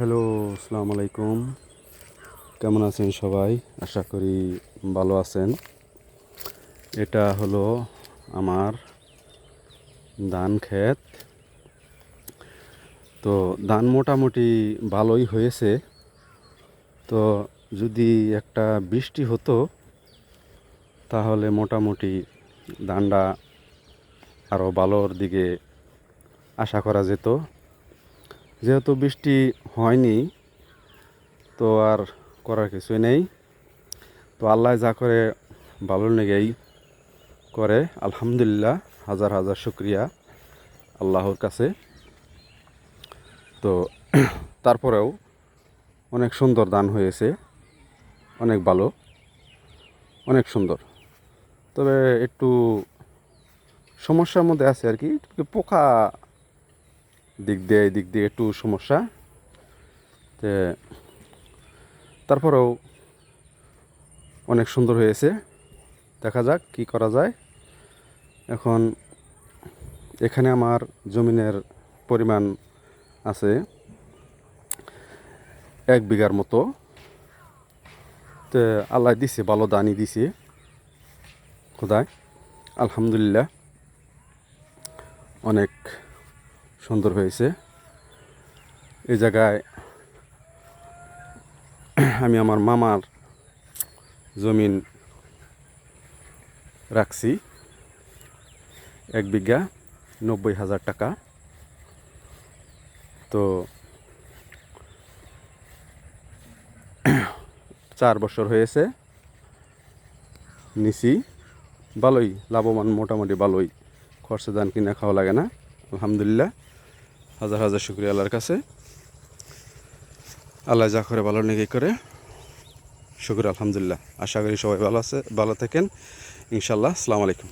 Hello, আসসালামু আলাইকুম। কেমন আছেন সবাই? আশা করি ভালো আছেন। এটা হলো আমার ধান ক্ষেত। তো ধান মোটামুটি ভালোই হয়েছে। তো যদি একটা বৃষ্টি হতো, তাহলে মোটামুটি ধানটা আরও ভালোর দিকে আশা করা যেত। যেহেতু বৃষ্টি হয়নি, তো আর করার কিছুই নেই। তো আল্লাহ যা করে ভালো লেগেই করে, আলহামদুলিল্লাহ, হাজার হাজার শুক্রিয়া আল্লাহর কাছে। তো তারপরেও অনেক সুন্দর দান হয়েছে, অনেক ভালো, অনেক সুন্দর। তবে একটু সমস্যার মধ্যে আছে আর কি পোকা দিক দিয়ে, এই দিক দিয়ে একটু সমস্যা। তে তারপরেও অনেক সুন্দর হয়েছে। দেখা যাক কি করা যায়। এখন এখানে আমার জমিনের পরিমাণ আছে এক বিঘার মতো। তো আল্লাহ দিছে, ভালো দানি দিছে। খোদায়, আলহামদুলিল্লাহ। অনেক সুন্দর হয়েছে। এই জায়গায় আমি আমার মামার জমিন রাখছি। এক বিঘা নব্বই হাজার টাকা। তো চার বছর হয়েছে। নিছি। ভালোই, লাভবান, মোটামুটি ভালোই। খরচা দান কিনা খাওয়া লাগে না, আলহামদুলিল্লাহ। হাজার হাজার শুক্রিয়া আল্লাহর কাছে। আল্লাহ যা করে ভালো নাকি করে, শুক্র আলহামদুলিল্লাহ। আশা করি সবাই ভালো আছে, ভালো থাকেন। ইনশাল্লাহ আসসালামু আলাইকুম।